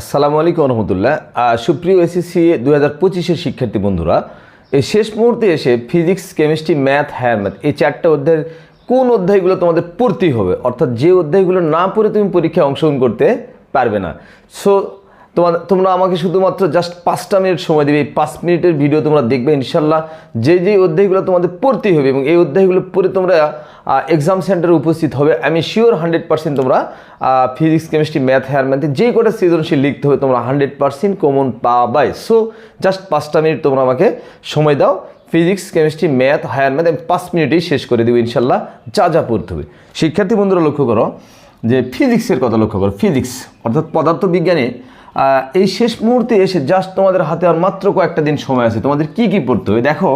আসসালামু আলাইকুম রহমতুল্লাহ। সুপ্রিয় এসএসসি দু হাজার পঁচিশের শিক্ষার্থী বন্ধুরা, এই শেষ মুহূর্তে এসে physics, chemistry, math higher math, এই চারটে অধ্যায়ের কোন অধ্যায়গুলো তোমাদের পড়তেই হবে? অর্থাৎ যে অধ্যায়গুলো না পড়ে তুমি পরীক্ষায় অংশগ্রহণ করতে পারবে না। সো তোমার, তোমরা আমাকে শুধুমাত্র জাস্ট পাঁচটা মিনিট সময় দেবে। এই পাঁচ মিনিটের ভিডিও তোমরা দেখবে ইনশাল্লাহ। যে যে অধ্যায়গুলো তোমাদের পড়তেই হবে এবং এই অধ্যায়গুলো পড়ে তোমরা এক্সাম সেন্টারে উপস্থিত হবে। আমি শিওর হান্ড্রেড পার্সেন্ট তোমরা ফিজিক্স কেমিস্ট্রি ম্যাথ হেয়ার ম্যাথে যে কটা সৃজনশীল লিখতে হবে তোমরা হান্ড্রেড পার্সেন্ট কমন পাবাই। সো জাস্ট পাঁচটা মিনিট তোমরা আমাকে সময় দাও। Physics chemistry math higher math আমি পাঁচ মিনিটেই শেষ করে দেবো ইনশাল্লাহ। যা যা পড়তে হবে। শিক্ষার্থী বন্ধুরা লক্ষ্য করো যে ফিজিক্সের কথা লক্ষ্য করো। ফিজিক্স অর্থাৎ পদার্থবিজ্ঞানে এই শেষ মুহূর্তে এসে জাস্ট তোমাদের হাতে আর মাত্র কয়েকটা দিন সময় আছে। তোমাদের কি কি পড়তে হবে? দেখো,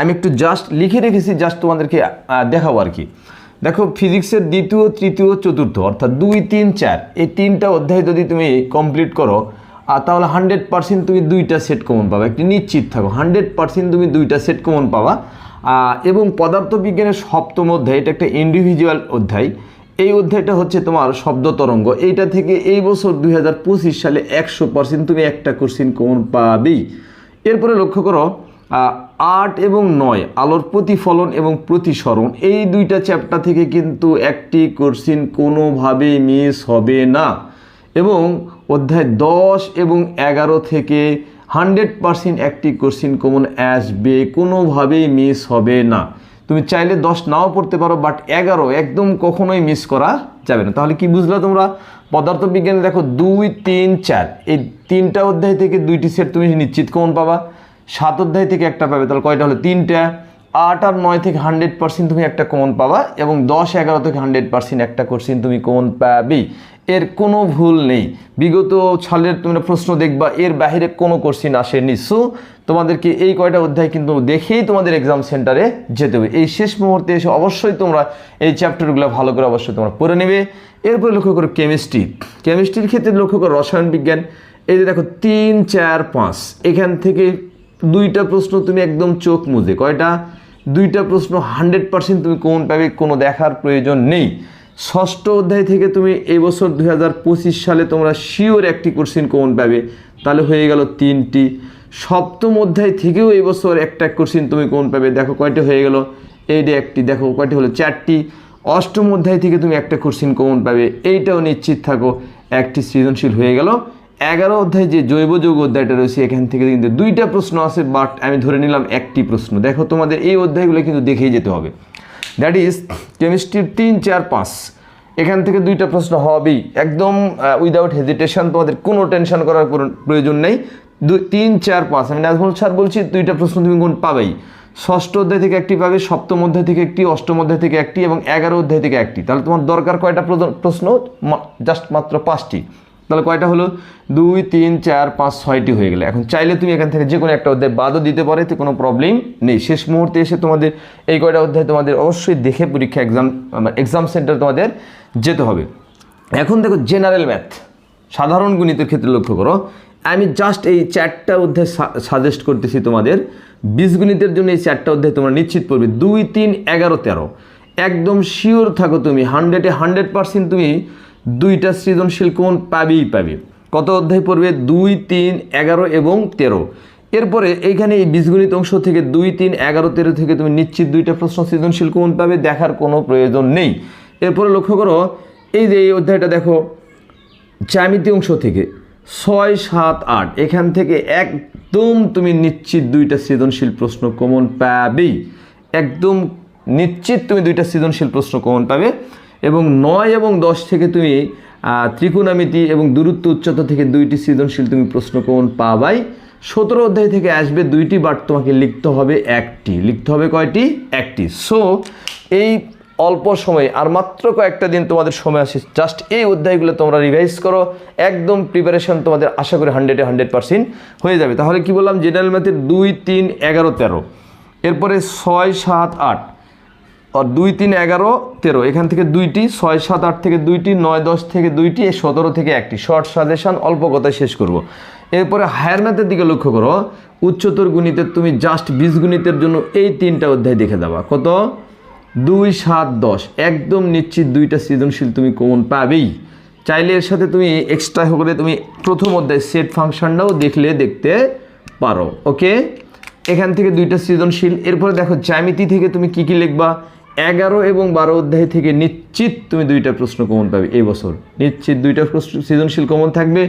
আমি একটু জাস্ট লিখে রেখেছি জাস্ট তোমাদেরকে দেখাবো আর কি। দেখো ফিজিক্সের দ্বিতীয়, তৃতীয়, চতুর্থ, অর্থাৎ দুই, তিন, চার। এই তিনটা অধ্যায় যদি তুমি কমপ্লিট করো আর তাহলে হান্ড্রেড পার্সেন্ট তুমি দুইটা সেট কমন পাবা। একটু নিশ্চিত থাকো হান্ড্রেড পার্সেন্ট তুমি দুইটা সেট কমন পাবা। এবং পদার্থবিজ্ঞানের সপ্তম অধ্যায়, এটা একটা ইন্ডিভিজুয়াল অধ্যায়। এই অধ্যায়টা হচ্ছে তোমার শব্দ তরঙ্গ। এইটা থেকে এই বছর দুই হাজার পঁচিশ সালে একশো পার্সেন্ট তুমি একটা কোশ্চিন কমন পাবেই এরপরে লক্ষ্য করো আট এবং নয়, আলোর প্রতিফলন এবং প্রতিসরণ, এই দুইটা চ্যাপ্টার থেকে কিন্তু একটি কোশ্চিন কোনোভাবেই মিস হবে না। এবং অধ্যায় দশ এবং এগারো থেকে হান্ড্রেড পার্সেন্ট একটি কোশ্চিন কমন আসবে, কোনোভাবেই মিস হবে না। তুমি চাইলে দশ নাও পড়তে পারো বাট এগারো একদম কখনোই মিস করা যাবে না। তাহলে কি বুঝলা তোমরা? পদার্থবিজ্ঞানে দেখো দুই, তিন, চার। এই তিনটা অধ্যায় থেকে দুইটি সেট তুমি নিশ্চিত কমন পাবা? সাত অধ্যায় থেকে একটা পাবে, তাহলে কয়টা হলো? তিনটা। আট আর নয় থেকে হান্ড্রেড পার্সেন্ট তুমি একটা কমন পাবা এবং দশ এগারো থেকে হান্ড্রেড পার্সেন্ট একটা কোশ্চিন তুমি কমন পাবেই এর কোনো ভুল নেই। বিগত সালের তোমরা প্রশ্ন দেখবা, এর বাইরে কোনো কোশ্চিন আসেনি। সো তোমাদেরকে এই কয়টা অধ্যায় কিন্তু দেখেই তোমাদের এক্সাম সেন্টারে যেতে হবে। এই শেষ মুহূর্তে এসে অবশ্যই তোমরা এই চ্যাপ্টারগুলো ভালো করে অবশ্যই তোমরা পড়ে নেবে। এরপরে লক্ষ্য করো কেমিস্ট্রি কেমিস্ট্রির ক্ষেত্রে লক্ষ্য করো রসায়ন বিজ্ঞান। এই যে দেখো, তিন, চার, পাঁচ। এখান থেকে দুইটা প্রশ্ন তুমি একদম চোখ মুজে। কয়টা? দুইটা প্রশ্ন হান্ড্রেড পার্সেন্ট তুমি কোন পাবে, কোনো দেখার প্রয়োজন নেই। ষষ্ঠ অধ্যায় থেকে তুমি এই বছর দু হাজার সালে তোমরা শিওর একটি কোশ্চিন কোন পাবে, তাহলে হয়ে গেল তিনটি। সপ্তম অধ্যায় থেকেও এবছর একটা কোশ্চিন তুমি কোন পাবে, দেখো কয়টি হয়ে গেল। এইটা একটি, দেখো কয়টি হলো চারটি। অষ্টম অধ্যায় থেকে তুমি একটা কোশ্চিন কমন পাবে, এইটাও নিশ্চিত থাকো, একটি সৃজনশীল হয়ে গেল। এগারো অধ্যায় যে জৈব যৌগ অধ্যায়টা রয়েছে, এখান থেকে কিন্তু দুইটা প্রশ্ন আছে বাট আমি ধরে নিলাম একটি প্রশ্ন। দেখো, তোমাদের এই অধ্যায়গুলো কিন্তু দেখেই যেতে হবে। দ্যাট ইজ কেমিস্ট্রির তিন, চার, পাঁচ। এখান থেকে দুইটা প্রশ্ন হবেই। একদম উইদাউট হেজিটেশন তোমাদের কোনো টেনশন করার প্রয়োজন নেই। দুই তিন, চার, পাঁচ। আমি নাজমুল স্যার বলছি, দুইটা প্রশ্ন তুমি কোন পাবেই। ষষ্ঠ অধ্যায় থেকে একটি পাবে, সপ্তম অধ্যায় থেকে একটি, অষ্টম অধ্যায় থেকে একটি এবং এগারো অধ্যায় থেকে একটি। তাহলে তোমার দরকার কয়টা প্রশ্ন? জাস্ট মাত্র পাঁচটি। তাহলে কয়টা হলো? দুই, তিন, চার, পাঁচ, ছয়টি হয়ে গেলে। এখন চাইলে তুমি এখান থেকে যে কোনো একটা অধ্যায় বাদও দিতে পারে তো কোনো প্রবলেম নেই। শেষ মুহূর্তে এসে তোমাদের এই কয়টা অধ্যায় তোমাদের অবশ্যই দেখে পরীক্ষা এক্সাম এক্সাম সেন্টার তোমাদের যেতে হবে। এখন দেখো জেনারেল ম্যাথ সাধারণ গণিতের ক্ষেত্রে লক্ষ্য করো। আমি জাস্ট এই চারটা অধ্যায় সাজেস্ট করতেছি তোমাদের। বীজগণিতের জন্য এই চারটা অধ্যায় তোমরা নিশ্চিত পড়বে দুই, তিন, এগারো, তেরো। একদম শিওর থাকো তুমি হান্ড্রেডে হান্ড্রেড পার্সেন্ট তুমি দুইটা সৃজনশীল কোন পাবেই পাবে। কত অধ্যায় পড়বে? দুই, তিন, এগারো এবং তেরো। এরপরে এইখানে এই বীজগণিত অংশ থেকে দুই, তিন, এগারো, তেরো থেকে তুমি নিশ্চিত দুইটা প্রশ্ন সৃজনশীল কোন পাবে, দেখার কোনো প্রয়োজন নেই। এরপরে লক্ষ্য করো, এই যে এই অধ্যায়টা দেখো, জ্যামিতি অংশ থেকে ছয়, সাত, আট, এখান থেকে একদম তুমি নিশ্চিত দুইটা সৃজনশীল প্রশ্ন কমন পাবেই একদম নিশ্চিত তুমি দুইটা সৃজনশীল প্রশ্ন কমন পাবে। এবং নয় এবং দশ থেকে তুমি ত্রিকোণামিতি এবং দূরত্ব উচ্চতা থেকে দুইটি সৃজনশীল তুমি প্রশ্ন কমন পাবাই। সতেরো অধ্যায় থেকে আসবে দুইটি বাট তোমাকে লিখতে হবে একটি। লিখতে হবে কয়টি? একটি। সো এই অল্প সময়ে আর মাত্র কয়েকটা দিন তোমাদের সময় আসে জাস্ট এই অধ্যায়গুলো তোমরা রিভাইজ করো। একদম প্রিপারেশন তোমাদের আশা করি হান্ড্রেডে হান্ড্রেড পার্সেন্ট হয়ে যাবে। তাহলে কি বললাম? জেনারেল ম্যাথের দুই, তিন, এগারো, তেরো। এরপরে ছয়, সাত, আট। আর দুই তিন এগারো তেরো। এখান থেকে দুইটি, ছয় সাত আট থেকে দুইটি, নয় দশ থেকে দুইটি সতেরো থেকে একটি। শর্ট সাজেশন অল্প কথায় শেষ করব। এরপরে হায়ার ম্যাথের দিকে লক্ষ্য করো। উচ্চতর গণিতের তুমি জাস্ট বীজগণিতের জন্য এই তিনটা অধ্যায় দেখে দেবা কত? দুই, সাত, দশ। একদম নিশ্চিত দুইটা সৃজনশীল তুমি কমন পাবেই। চাইলে এর সাথে তুমি এক্সট্রা করে তুমি প্রথম অধ্যায় সেট ফাংশনটাও দেখলে দেখতে পারো। ওকে এখান থেকে দুইটা সৃজনশীল। এরপরে দেখো জ্যামিতি থেকে তুমি কি কি লিখবা? এগারো এবং বারো অধ্যায় থেকে নিশ্চিত তুমি দুইটা প্রশ্ন কমন পাবে এই বছর। নিশ্চিত দুইটা প্রশ্ন সৃজনশীল কমন থাকবে।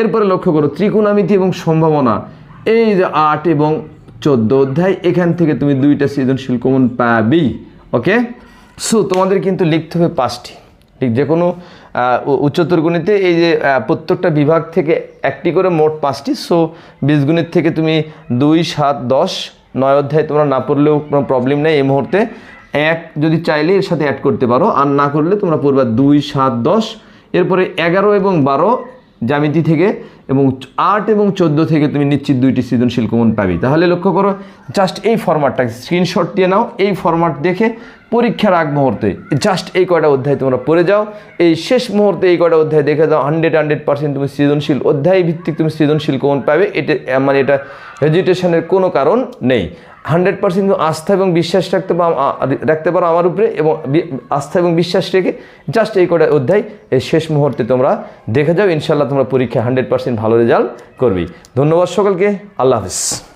এরপরে লক্ষ্য করো, ত্রিকোণামিতি এবং সম্ভাবনা। এই যে আট এবং চোদ্দ অধ্যায়, এখান থেকে তুমি দুইটা সৃজনশীল কমন পাবেই ওকে সো তোমাদের কিন্তু লিখতে হবে পাঁচটি। ঠিক যে কোনো উচ্চতর গণিতে এই যে প্রত্যেকটা বিভাগ থেকে একটি করে মোট পাঁচটি। সো বীজগণিত থেকে তুমি দুই, সাত, দশ, নয় অধ্যায় তোমরা না পড়লেও কোনো প্রবলেম নেই এই মুহূর্তে। এক যদি চাইলে এর সাথে অ্যাড করতে পারো, আর না করলে তোমরা পড়বা দুই, সাত, দশ। এরপরে এগারো এবং বারো জ্যামিতি থেকে এবং আট এবং চোদ্দ থেকে তুমি নিশ্চিত দুইটি সৃজনশীল কমন পাবি। তাহলে লক্ষ্য করো জাস্ট এই ফরম্যাটটা স্ক্রিনশট দিয়ে নাও, এই ফরম্যাট দেখে পরীক্ষার আগ মুহূর্তে জাস্ট এই কয়টা অধ্যায় তোমরা পড়ে যাও। এই শেষ মুহূর্তে এই কয়টা অধ্যায় দেখে যাও হান্ড্রেড হান্ড্রেড পার্সেন্ট তুমি সৃজনশীল অধ্যায় ভিত্তিক তুমি সৃজনশীল কমন পাবে। এটা মানে এটা হেজিটেশনের কোনো কারণ নেই। হান্ড্রেড পার্সেন্ট আস্থা এবং বিশ্বাস রাখতে পারো রাখতে পারো আমার উপরে এবং আস্থা এবং বিশ্বাস রেখে জাস্ট এই কটা অধ্যায় এই শেষ মুহূর্তে তোমরা দেখে যাও ইনশাল্লাহ তোমরা পরীক্ষা হান্ড্রেড পার্সেন্ট ভালো রেজাল্ট করবি। ধন্যবাদ সকলকে, আল্লাহ হাফিজ।